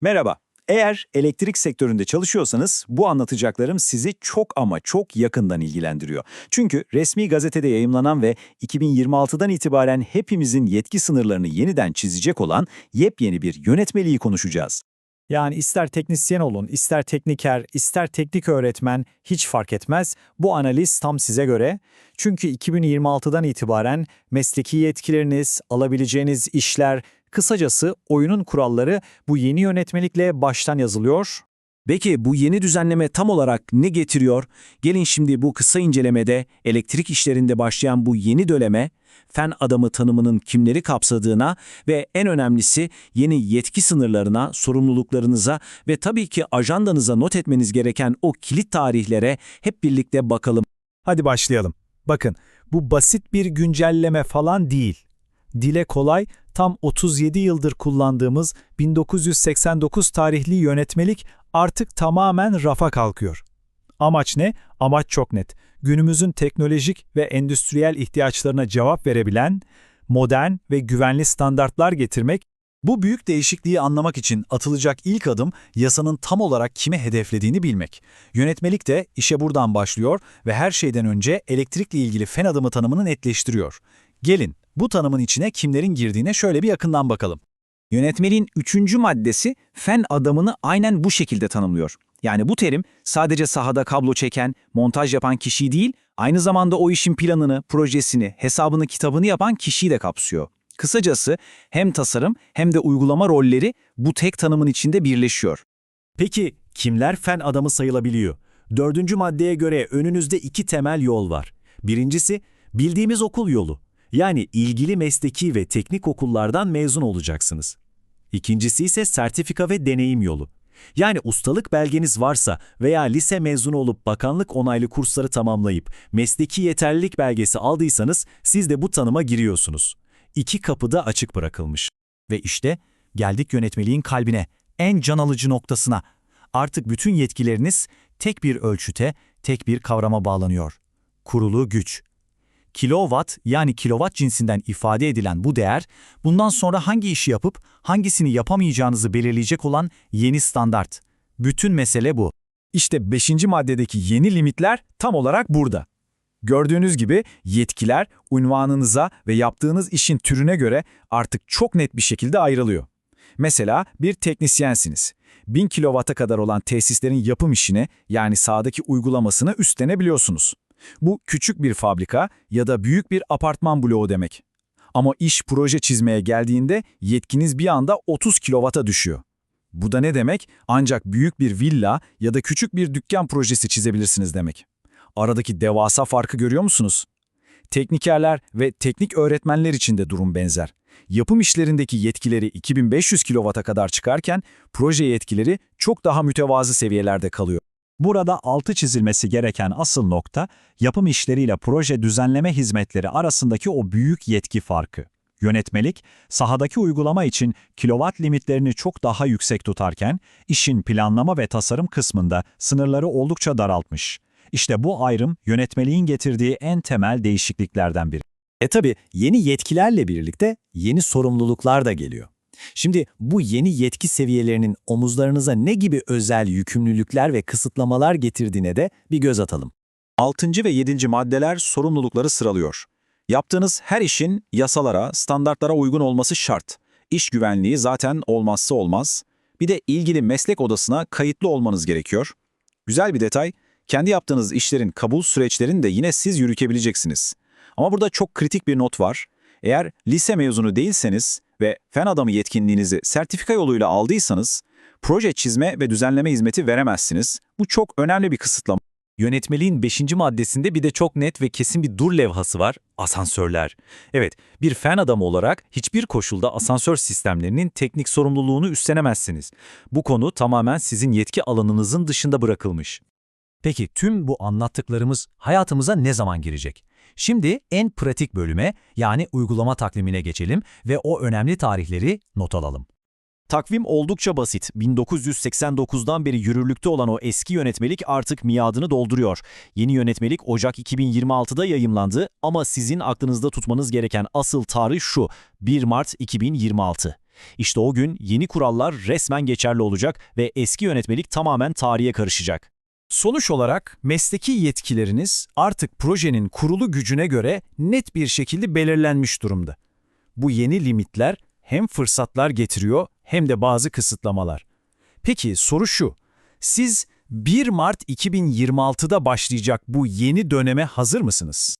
Merhaba. Eğer elektrik sektöründe çalışıyorsanız bu anlatacaklarım sizi çok ama çok yakından ilgilendiriyor. Çünkü resmi gazetede yayımlanan ve 2026'dan itibaren hepimizin yetki sınırlarını yeniden çizecek olan yepyeni bir yönetmeliği konuşacağız. Yani ister teknisyen olun, ister tekniker, ister teknik öğretmen hiç fark etmez. Bu analiz tam size göre. Çünkü 2026'dan itibaren mesleki yetkileriniz, alabileceğiniz işler, kısacası oyunun kuralları bu yeni yönetmelikle baştan yazılıyor. Peki bu yeni düzenleme tam olarak ne getiriyor? Gelin şimdi bu kısa incelemede elektrik işlerinde başlayan bu yeni döneme, fen adamı tanımının kimleri kapsadığına ve en önemlisi yeni yetki sınırlarına, sorumluluklarınıza ve tabii ki ajandanıza not etmeniz gereken o kilit tarihlere hep birlikte bakalım. Hadi başlayalım. Bakın, bu basit bir güncelleme falan değil. Dile kolay, tam 37 yıldır kullandığımız 1989 tarihli yönetmelik artık tamamen rafa kalkıyor. Amaç ne? Amaç çok net. Günümüzün teknolojik ve endüstriyel ihtiyaçlarına cevap verebilen, modern ve güvenli standartlar getirmek, bu büyük değişikliği anlamak için atılacak ilk adım yasanın tam olarak kime hedeflediğini bilmek. Yönetmelik de işe buradan başlıyor ve her şeyden önce elektrikle ilgili fen adımı tanımını netleştiriyor. Gelin bu tanımın içine kimlerin girdiğine şöyle bir yakından bakalım. Yönetmeliğin üçüncü maddesi fen adamını aynen bu şekilde tanımlıyor. Yani bu terim sadece sahada kablo çeken, montaj yapan kişiyi değil, aynı zamanda o işin planını, projesini, hesabını, kitabını yapan kişiyi de kapsıyor. Kısacası hem tasarım hem de uygulama rolleri bu tek tanımın içinde birleşiyor. Peki kimler fen adamı sayılabiliyor? Dördüncü maddeye göre önünüzde iki temel yol var. Birincisi bildiğimiz okul yolu. Yani ilgili mesleki ve teknik okullardan mezun olacaksınız. İkincisi ise sertifika ve deneyim yolu. Yani ustalık belgeniz varsa veya lise mezunu olup bakanlık onaylı kursları tamamlayıp mesleki yeterlilik belgesi aldıysanız siz de bu tanıma giriyorsunuz. İki kapı da açık bırakılmış. Ve işte geldik yönetmeliğin kalbine, en can alıcı noktasına. Artık bütün yetkileriniz tek bir ölçüte, tek bir kavrama bağlanıyor. Kurulu güç. Kilowatt yani kilowatt cinsinden ifade edilen bu değer, bundan sonra hangi işi yapıp hangisini yapamayacağınızı belirleyecek olan yeni standart. Bütün mesele bu. İşte 5. maddedeki yeni limitler tam olarak burada. Gördüğünüz gibi yetkiler unvanınıza ve yaptığınız işin türüne göre artık çok net bir şekilde ayrılıyor. Mesela bir teknisyensiniz. 1000 kilovata kadar olan tesislerin yapım işini yani sahadaki uygulamasını üstlenebiliyorsunuz. Bu küçük bir fabrika ya da büyük bir apartman bloğu demek. Ama iş proje çizmeye geldiğinde yetkiniz bir anda 30 kilovata düşüyor. Bu da ne demek? Ancak büyük bir villa ya da küçük bir dükkan projesi çizebilirsiniz demek. Aradaki devasa farkı görüyor musunuz? Teknikerler ve teknik öğretmenler için de durum benzer. Yapım işlerindeki yetkileri 2500 kilovata kadar çıkarken proje yetkileri çok daha mütevazı seviyelerde kalıyor. Burada altı çizilmesi gereken asıl nokta, yapım işleriyle proje düzenleme hizmetleri arasındaki o büyük yetki farkı. Yönetmelik, sahadaki uygulama için kilowatt limitlerini çok daha yüksek tutarken, işin planlama ve tasarım kısmında sınırları oldukça daraltmış. İşte bu ayrım yönetmeliğin getirdiği en temel değişikliklerden biri. E tabi yeni yetkilerle birlikte yeni sorumluluklar da geliyor. Şimdi bu yeni yetki seviyelerinin omuzlarınıza ne gibi özel yükümlülükler ve kısıtlamalar getirdiğine de bir göz atalım. 6. ve 7. maddeler sorumlulukları sıralıyor. Yaptığınız her işin yasalara, standartlara uygun olması şart. İş güvenliği zaten olmazsa olmaz. Bir de ilgili meslek odasına kayıtlı olmanız gerekiyor. Güzel bir detay, kendi yaptığınız işlerin kabul süreçlerini de yine siz yürütebileceksiniz. Ama burada çok kritik bir not var. Eğer lise mezunu değilseniz ve fen adamı yetkinliğinizi sertifika yoluyla aldıysanız, proje çizme ve düzenleme hizmeti veremezsiniz. Bu çok önemli bir kısıtlama. Yönetmeliğin 5. maddesinde bir de çok net ve kesin bir dur levhası var, asansörler. Evet, bir fen adamı olarak hiçbir koşulda asansör sistemlerinin teknik sorumluluğunu üstlenemezsiniz. Bu konu tamamen sizin yetki alanınızın dışında bırakılmış. Peki tüm bu anlattıklarımız hayatımıza ne zaman girecek? Şimdi en pratik bölüme yani uygulama takvimine geçelim ve o önemli tarihleri not alalım. Takvim oldukça basit. 1989'dan beri yürürlükte olan o eski yönetmelik artık miadını dolduruyor. Yeni yönetmelik Ocak 2026'da yayımlandı ama sizin aklınızda tutmanız gereken asıl tarih şu, 1 Mart 2026. İşte o gün yeni kurallar resmen geçerli olacak ve eski yönetmelik tamamen tarihe karışacak. Sonuç olarak mesleki yetkileriniz artık projenin kurulu gücüne göre net bir şekilde belirlenmiş durumda. Bu yeni limitler hem fırsatlar getiriyor hem de bazı kısıtlamalar. Peki soru şu, siz 1 Mart 2026'da başlayacak bu yeni döneme hazır mısınız?